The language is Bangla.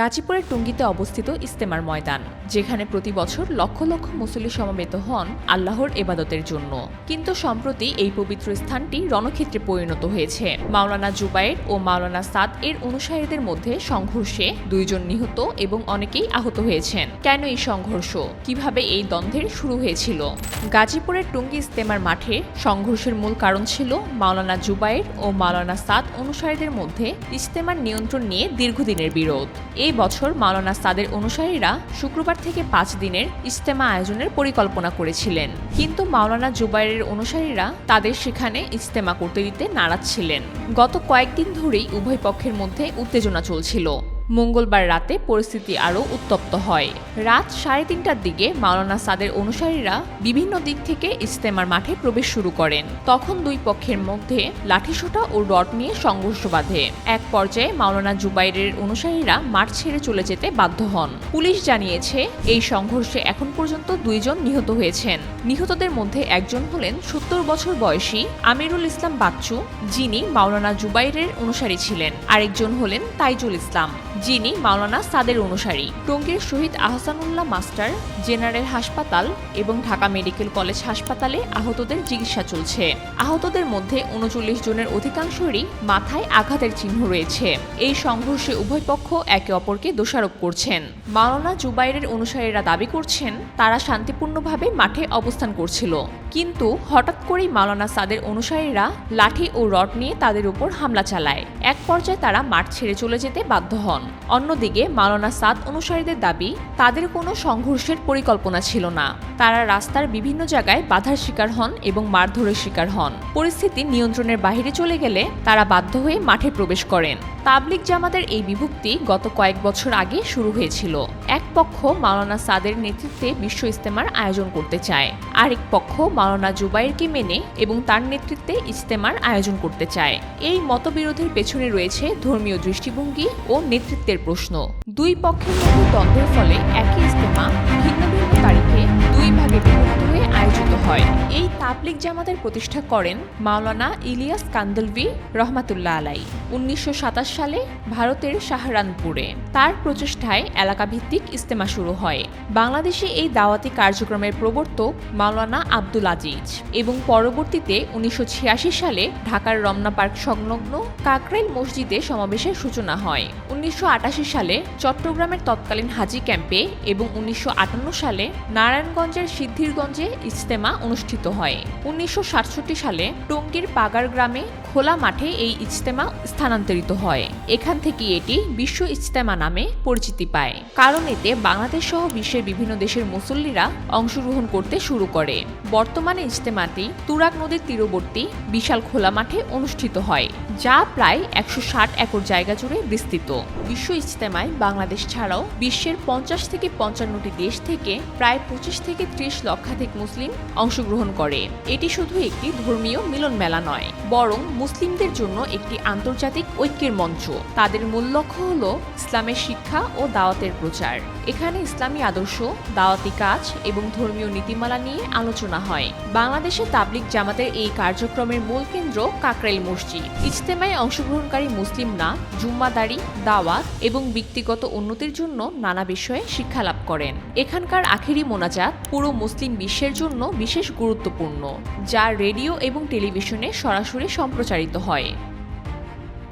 গাজীপুরের টুঙ্গিতে অবস্থিত ইস্তেমার ময়দান, যেখানে প্রতি বছর লক্ষ লক্ষ মুসল্লি সমবেত হন আল্লাহর এবাদতের জন্য। কিন্তু সম্প্রতি এই পবিত্র স্থানটি রণক্ষেত্রে পরিণত হয়েছে। মাওলানা জুবায়ের ও মাওলানা সাদ এর অনুসারীদের মধ্যে সংঘর্ষে দুইজন নিহত এবং অনেকেই আহত হয়েছেন। কেন এই সংঘর্ষ? কীভাবে এই দ্বন্দ্বের শুরু হয়েছিল? গাজীপুরের টুঙ্গি ইস্তেমার মাঠে সংঘর্ষের মূল কারণ ছিল মাওলানা জুবায়ের ও মাওলানা সাদ অনুসারীদের মধ্যে ইস্তেমার নিয়ন্ত্রণ নিয়ে দীর্ঘদিনের বিরোধ। এই বছর মাওলানা সাদের অনুসারীরা শুক্রবার থেকে পাঁচ দিনের ইজতেমা আয়োজনের পরিকল্পনা করেছিলেন। কিন্তু মাওলানা জুবাইরের অনুসারীরা তাদের সেখানে ইজতেমা করতে দিতে নারাজ ছিলেন। গত কয়েকদিন ধরেই উভয় পক্ষের মধ্যে উত্তেজনা চলছিল। মঙ্গলবার রাতে পরিস্থিতি আরও উত্তপ্ত হয়। রাত সাড়ে তিনটার দিকে মাওলানা সাদের অনুসারীরা বিভিন্ন দিক থেকে ইস্তেমার মাঠে প্রবেশ শুরু করেন। তখন দুই পক্ষের মধ্যে লাঠিসোঁটা ও রড নিয়ে সংঘর্ষ বাধে। এক পর্যায়ে মাওলানা জুবাইরের অনুসারীরা মাঠ ছেড়ে চলে যেতে বাধ্য হন। পুলিশ জানিয়েছে, এই সংঘর্ষে এখন পর্যন্ত দুইজন নিহত হয়েছেন। নিহতদের মধ্যে একজন হলেন সত্তর বছর বয়সী আমিরুল ইসলাম বাচ্চু, যিনি মাওলানা জুবাইরের অনুসারী ছিলেন। আরেকজন হলেন তাইজুল ইসলাম। যিনি মাওলানা সাদের অনুসারী। টঙ্গীর শহীদ আহসানুল্লাহ মাস্টার, জেনারেল হাসপাতাল এবং ঢাকা মেডিকেল কলেজ হাসপাতালে আহতদের চিকিৎসা চলছে। আহতদের মধ্যে উনচল্লিশ জনের অধিকাংশরই মাথায় আঘাতের চিহ্ন রয়েছে। এই সংঘর্ষে উভয় পক্ষ একে অপরকে দোষারোপ করছেন। মাওলানা জুবাইরের অনুসারীরা দাবি করছেন, তারা শান্তিপূর্ণভাবে মাঠে অবস্থান করছিল। কিন্তু হঠাৎ করেই মাওলানা সাদের অনুসারীরা লাঠি ও রড নিয়ে তাদের উপর হামলা চালায়। এক পর্যায়ে তারা মাঠ ছেড়ে চলে যেতে বাধ্য হন। অন্যদিকে মাওলানা সাদ অনুসারীদের দাবি, তাদের কোনো সংঘর্ষের পরিকল্পনা ছিল না। তারা রাস্তার বিভিন্ন জায়গায় বাধার শিকার হন এবং মারধরের শিকার হন। পরিস্থিতি নিয়ন্ত্রণের বাইরে চলে গেলে তারা বাধ্য হয়ে মাঠে প্রবেশ করেন। তাবলিক জামাতের এই বিভক্তি গত কয়েক বছর আগে শুরু হয়েছিল। এক পক্ষ মাওলানা সাদের নেতৃত্বে বিশ্ব ইস্তেমার আয়োজন করতে চায়। আরেক পক্ষ মাওলানা জুবাইরকে মেনে এবং তার নেতৃত্বে ইস্তেমার আয়োজন করতে চায়। এই মতবিরোধের পেছনে রয়েছে ধর্মীয় দৃষ্টিভঙ্গি ও নেতৃত্বের প্রশ্ন। দুই পক্ষের মধ্যে দ্বন্দ্বের ফলে একই ইস্তেমা ভিন্ন ভিন্ন তারিখে দুই ভাগে বিভক্ত হয়ে হয়। এই তাবলিক জামাতের প্রতিষ্ঠা করেন মাওলানা ইলিয়াস কান্দলভি রহমাতুল্লাহ আলাই। উনিশশো সাতাশ সালে ভারতের সাহারানপুরে তার প্রচেষ্টায় এলাকাভিত্তিক ইস্তেমা শুরু হয়। বাংলাদেশে এই দাওয়াতি কার্যক্রমের প্রবর্তক মাওলানা আব্দুল আজিজ এবং পরবর্তীতে উনিশশো ছিয়াশি সালে ঢাকার রমনা পার্ক সংলগ্ন কাকরাইল মসজিদে সমাবেশের সূচনা হয়। উনিশশো আটাশি সালে চট্টগ্রামের তৎকালীন হাজি ক্যাম্পে এবং উনিশশো আটান্ন সালে নারায়ণগঞ্জের সিদ্ধিরগঞ্জে ইজতেমা অনুষ্ঠিত হয়। উনিশশো সাতষট্টি সালে টঙ্গীর পাগার গ্রামে খোলা মাঠে এই ইজতেমা স্থানান্তরিত হয়। এখান থেকে এটি বিশ্ব ইজতেমা নামে পরিচিতি পায়। কারণ এতে বাংলাদেশ সহ বিশ্বের বিভিন্ন দেশের মুসল্লিরা অংশগ্রহণ করতে শুরু করে। বর্তমানে ইজতেমাটি তুরাগ নদীর তীরবর্তী বিশাল খোলা মাঠে অনুষ্ঠিত হয়, যা প্রায় একশো ষাট একর জায়গা জুড়ে বিস্তৃত। বিশ্ব ইজতেমায় বাংলাদেশ ছাড়াও বিশ্বের পঞ্চাশ থেকে পঞ্চান্নটি দেশ থেকে প্রায় পঁচিশ থেকে ত্রিশ লক্ষাধিক মুসলিম অংশগ্রহণ করে। এটি শুধু একটি ধর্মীয় মিলন মেলা নয়, বরং মুসলিমদের জন্য একটি আন্তর্জাতিক ঐক্যের মঞ্চ। তাদের মূল লক্ষ্য হল ইসলামের শিক্ষা ও দাওয়াতের প্রচার। এখানে ইসলামী আদর্শ, দাওয়াতি কাজ এবং ধর্মীয় নীতিমালা নিয়ে আলোচনা হয়। বাংলাদেশে তাবলিক জামাতের এই কার্যক্রমের মূল কেন্দ্র কাকরাইল মসজিদ। ইজতেমায় অংশগ্রহণকারী মুসলিমরা জুম্মাদারি, দাওয়াত এবং ব্যক্তিগত উন্নতির জন্য নানা বিষয়ে শিক্ষা লাভ করেন। এখানকার আখেরি মোনাজাত পুরো মুসলিম বিশ্বের জন্য বিশেষ গুরুত্বপূর্ণ যা রেডিও এবং টেলিভিশনে সরাসরি সম্প্রচারিত হয়।